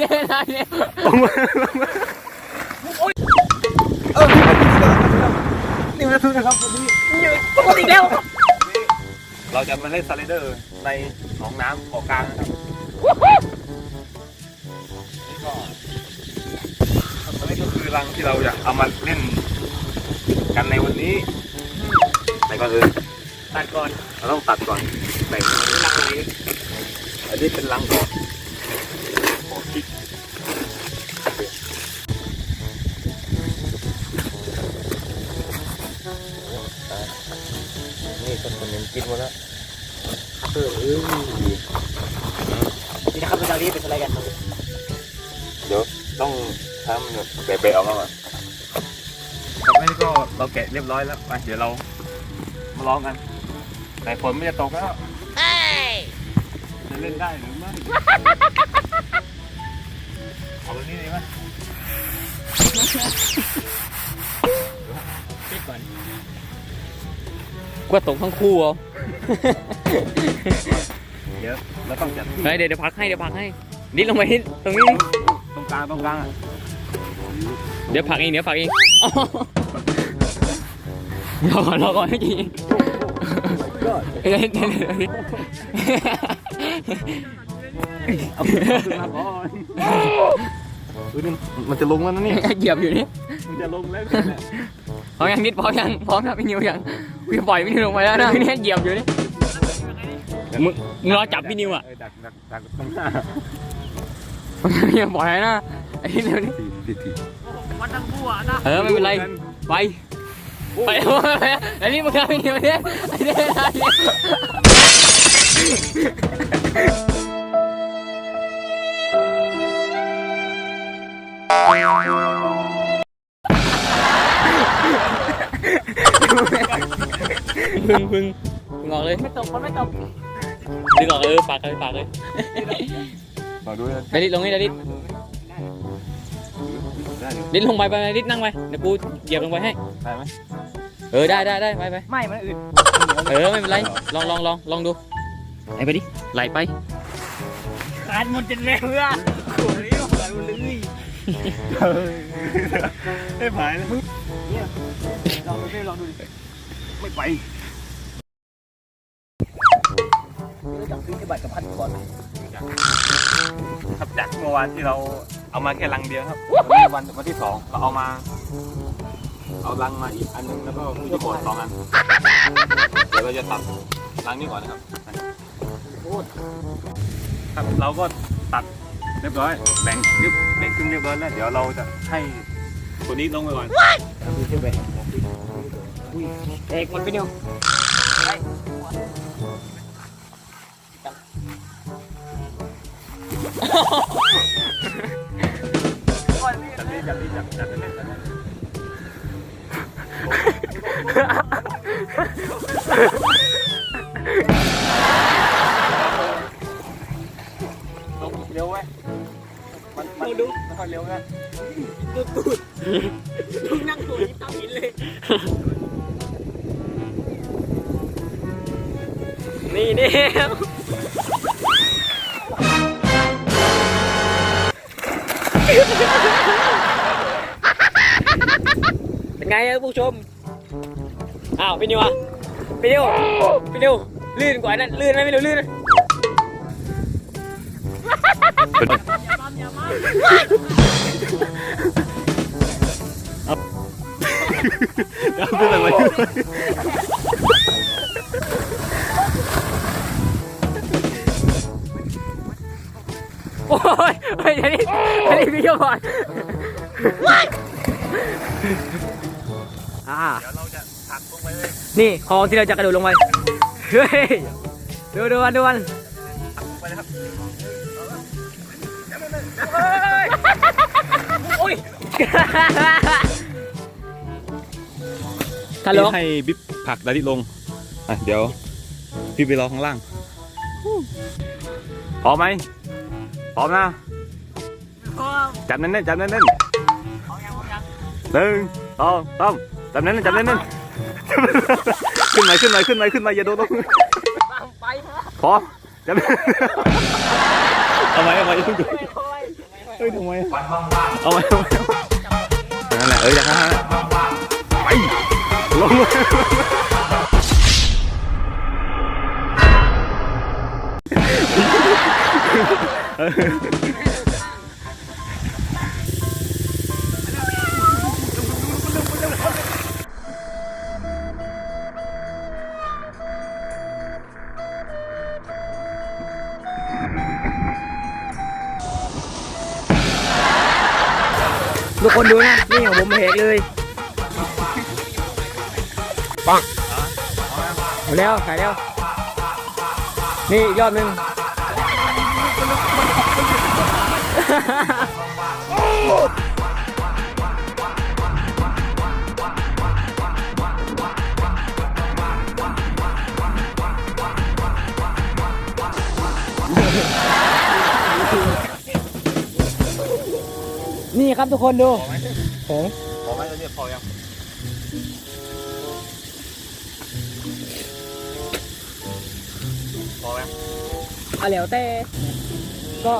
เด้ไอ้เด้ลงมาลงมาเออนี่มันทุกนะครับวันนี้ปกติแล้วเราจะมาเล่นสไลเดอร์ในหนองน้ำเกาะกลางนะครับนี่ก็อันนี้ก็คือรังที่เราจะเอามาเล่นกันในวันนี้แต่ก่อนอื่นตัดก่อนเราต้องตัดก่อนแบ่งรังนี้อันนี้เป็นรังก่อน โอ้คิกนี่ต้นคนยังกินหมดแล้วเออเออนี่นะครับเราจะรีบเป็นอะไรกันเดี๋ยวต้องทำแบบเบะๆออกมาก่อนครับนี่ก็เราแกะเรียบร้อยแล้วไปเดี๋ยวเรามาลองกันแต่ฝนไม่จะตกแล้วจะเล่นได้หรือไม่ กว่าตกทั้งคู่เหรอ เดี๋ยวเราต้องจัดเฮ้ยเดี๋ยวเดี๋ยวพักให้เดี๋ยวพักให้นิดลงไปตรงนี้นิตรงกลางตรงกลางอะเดี๋ยวพักเองเดี๋ยวพักเองอ๋อรอก่อนรอก่อนให้กินเดี๋ยวเดี๋ยวเดี๋ยวเดี๋ยวเอาขึ้นมาก่อนเออนี่มันจะลงแล้วนะเนี่ยเหยียบอยู่นี่มันจะลงแล้วพร้อมยังนิดพร้อมยังพร้อมนะพี่นิวยัง พี่ปล่อยพี่นิวลงไปแล้วนะพี่เนี่ยเหยียบอยู่นี่มึงมึงรอจับพี่นิวอะเดักดักดักตรงหน้าพี่นิวปล่อยนะไอ้นี่เร็วนี่ทีทีเออไม่เป็นไรไปไปไปไอ้นี่มึงทำพี่นิวเนี่ยไอ้เนี่ยไอ้เนี่ย พึ่งพึ่งพึ่งออกเลย ไม่ตกมันไม่ตกดึงออกเออปากเลยปากเลยขอด้วยนะดาริดลงนี่ดาริดได้ดิดิดลงไปไปดิดนั่งไปเดี๋ยวกูเหยียบลงไปให้ ได้ไหมเออได้ได้ได้ไปไปไม่มันอื่นเออไม่เป็นไรลองลองลองลองดูไหลไปดิไหลไปขาดหมดจนแล้วเพื่อโอ้ยขาดหมดเลยไม่ผายเลยลองดูดิลองดูดิ ไม่ไปรู้จักซื้อบัตรกับพันก่อนครับจากเมื่อวานที่เราเอามาแค่ลังเดียวครับวันนี้วันวันที่สองเราเอามา เอาลังมาอีกอันนึงแล้วก็มีที่โบดสองอันเดี๋ยวเราจะตัดลังนี้ก่อนนะครับครับเราก็ตัดเรียบร้อยแบ่งเรียบแบ่งครึ่งเรียบร้อยแล้วเดี๋ยวเราจะให้ตัวนี้ลงไปก่อน ดูที่แหวนเอกหมดไปนิวจับนี่จับนี่จับจับแน่นๆจับแน่นๆลงเร็วไว้ยมันมันดูไม่ค่อยเร็วนะมึงนั่งตัวนี้ตามหินเลย นี่นี่เป็นไงครับผู้ชม อ้าวพี่นิวอะพี่นิวพี่นิวลื่นกว่านั้นลื่นไหมพี่นิวลื่นไหมเอาเป็นอะ ยเฮ้ยอันนี้อันนี้พี่เจ้าก่อนอ่าเดี๋ยวเราจะถักลงไปเลยนี่คลองที่เราจะกระโดดลงไป เฮ้ย ดูดูมันดูมันถักลงไปนะครับโอ้ยฮัลโหลให้บิ๊บผลักดาดิลง อะเดี๋ยว พี่ไปรอข้างล่างพร้อมไหม พร้อมนะจับแน่นๆจับแน่นๆหนึ่งสองสามจับแน่นๆจับแน่นๆขึ้นไหนขึ้นไหนขึ้นไหนขึ้นไหนอย่าโดนลงไปพร้อมจับแน่นๆเอาไหมเอาไหมอย่าเพิ่งดูค่อยเฮ้ยทำไมเอาไว้เอาไว้นั่นแหละเอออย่างนั้นแหละไปลงมา ทุกคนดูนะ นี่ของผมแหกเลยปังเอาแล้วขายแล้ว นี่อีกรอบหนึง นี่ครับทุกคนดูของพอไหมตอนนี้พอยังพอไหมเอาแล้วแต่ก็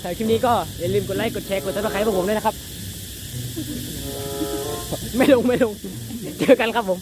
สำหรับคลิปนี้ก็อย่าลืมกดไลค์กดแชร์กดติดตามให้พวกผมด้วยนะครับ ไม่ลงไม่ลง เจอกันครับผม